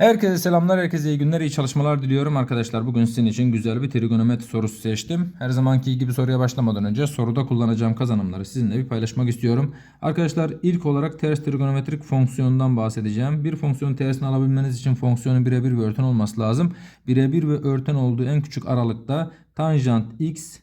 Herkese selamlar, herkese iyi günler, iyi çalışmalar diliyorum arkadaşlar. Bugün sizin için güzel bir trigonometri sorusu seçtim. Her zamanki gibi soruya başlamadan önce soruda kullanacağım kazanımları sizinle bir paylaşmak istiyorum. Arkadaşlar ilk olarak ters trigonometrik fonksiyondan bahsedeceğim. Bir fonksiyonun tersini alabilmeniz için fonksiyonun birebir ve örten olması lazım. Birebir ve örten olduğu en küçük aralıkta tanjant x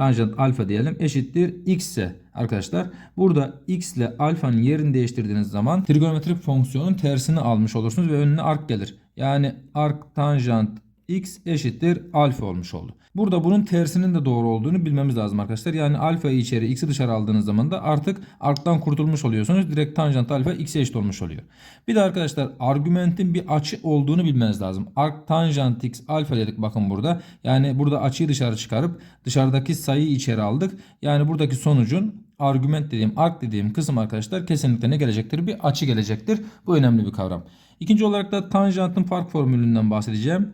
tanjant alfa diyelim eşittir x ise arkadaşlar burada x ile alfanın yerini değiştirdiğiniz zaman trigonometrik fonksiyonun tersini almış olursunuz ve önüne arc gelir. Yani arc tanjant x eşittir alfa olmuş oldu. Burada bunun tersinin de doğru olduğunu bilmemiz lazım arkadaşlar. Yani alfayı içeri x'i dışarı aldığınız zaman da artık arc'tan kurtulmuş oluyorsunuz. Direkt tanjant alfa x'e eşit olmuş oluyor. Bir de arkadaşlar argümentin bir açı olduğunu bilmeniz lazım. Arc tanjant x alfa dedik bakın burada. Yani burada açıyı dışarı çıkarıp dışarıdaki sayıyı içeri aldık. Yani buradaki sonucun argüment dediğim, arc dediğim kısım arkadaşlar kesinlikle ne gelecektir? Bir açı gelecektir. Bu önemli bir kavram. İkinci olarak da tanjantın fark formülünden bahsedeceğim.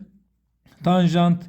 Tanjant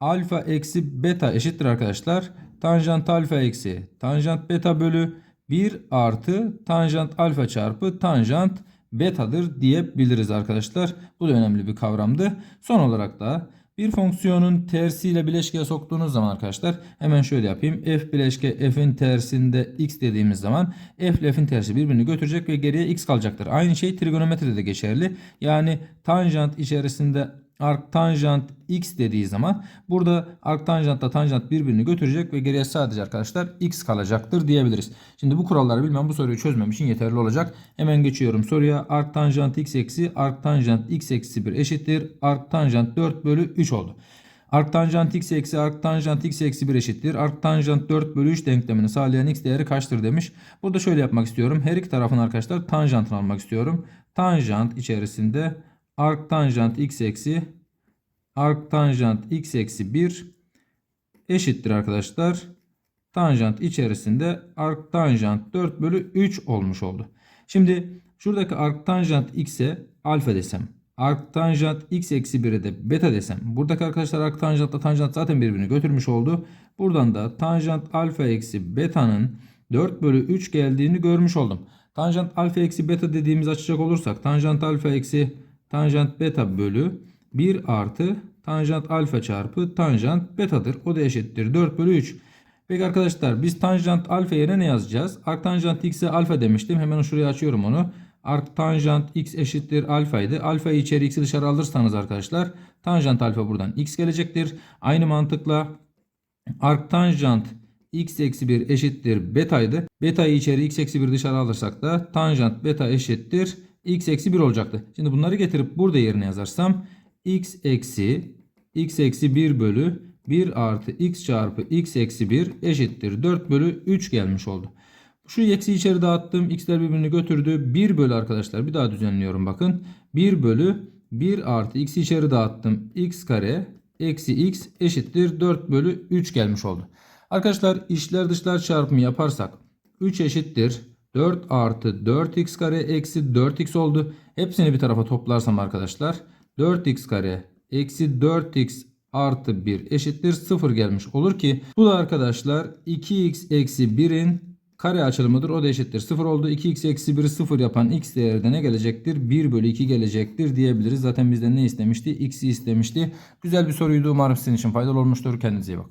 alfa eksi beta eşittir arkadaşlar. Tanjant alfa eksi tanjant beta bölü 1 artı tanjant alfa çarpı tanjant betadır diyebiliriz arkadaşlar. Bu da önemli bir kavramdı. Son olarak da bir fonksiyonun tersiyle bileşkeye soktuğunuz zaman arkadaşlar hemen şöyle yapayım. F bileşke f'in tersinde x dediğimiz zaman f ile f'in tersi birbirini götürecek ve geriye x kalacaktır. Aynı şey trigonometride de geçerli. Yani tanjant içerisinde arctanjant x dediği zaman burada arctanjantla tanjant birbirini götürecek ve geriye sadece arkadaşlar x kalacaktır diyebiliriz. Şimdi bu kuralları bilmem bu soruyu çözmem için yeterli olacak. Hemen geçiyorum soruya. Arctanjant x eksi arctanjant x eksi 1 eşittir. Arctanjant 4 bölü 3 oldu. Arctanjant x eksi arctanjant x eksi 1 eşittir. Arctanjant 4 bölü 3 denklemini sağlayan x değeri kaçtır demiş. Burada şöyle yapmak istiyorum. Her iki tarafın arkadaşlar tanjantını almak istiyorum. Tanjant içerisinde arctanjant x eksi arctanjant x eksi 1 eşittir arkadaşlar. Tanjant içerisinde arctanjant 4 bölü 3 olmuş oldu. Şimdi şuradaki arctanjant x'e alfa desem. Arctanjant x eksi 1'e de beta desem. Buradaki arkadaşlar arctanjantla tanjant zaten birbirini götürmüş oldu. Buradan da tanjant alfa eksi beta'nın 4 bölü 3 geldiğini görmüş oldum. Tanjant alfa eksi beta dediğimiz açacak olursak tanjant alfa eksi tanjant beta bölü 1 artı tanjant alfa çarpı tanjant betadır. O da eşittir 4 bölü 3. Peki arkadaşlar biz tanjant alfa yerine ne yazacağız? Arctanjant x'e alfa demiştim. Hemen şuraya açıyorum onu. Arctanjant x eşittir alfaydı. Alfayı içeri x'i dışarı alırsanız arkadaşlar tanjant alfa buradan x gelecektir. Aynı mantıkla arctanjant x eksi 1 eşittir betaydı. Betayı içeri x eksi 1 dışarı alırsak da tanjant beta eşittir x eksi 1 olacaktı. Şimdi bunları getirip burada yerine yazarsam x eksi x eksi 1 bölü 1 artı x çarpı x eksi 1 eşittir 4 bölü 3 gelmiş oldu. Şu eksi içeri dağıttım. X'ler birbirini götürdü. 1 bölü arkadaşlar bir daha düzenliyorum bakın. 1 bölü 1 artı x'i içeri dağıttım. x kare eksi x eşittir 4 bölü 3 gelmiş oldu. Arkadaşlar içler dışlar çarpımı yaparsak 3 eşittir 4 artı 4x kare eksi 4x oldu. Hepsini bir tarafa toplarsam arkadaşlar 4x kare eksi 4x artı 1 eşittir 0 gelmiş olur ki bu da arkadaşlar 2x eksi 1'in kare açılımıdır. O da eşittir 0 oldu. 2x eksi 1'i 0 yapan x değeri de ne gelecektir? 1 bölü 2 gelecektir diyebiliriz. Zaten bizden ne istemişti? X'i istemişti. Güzel bir soruydu. Umarım sizin için faydalı olmuştur. Kendinize iyi bakın.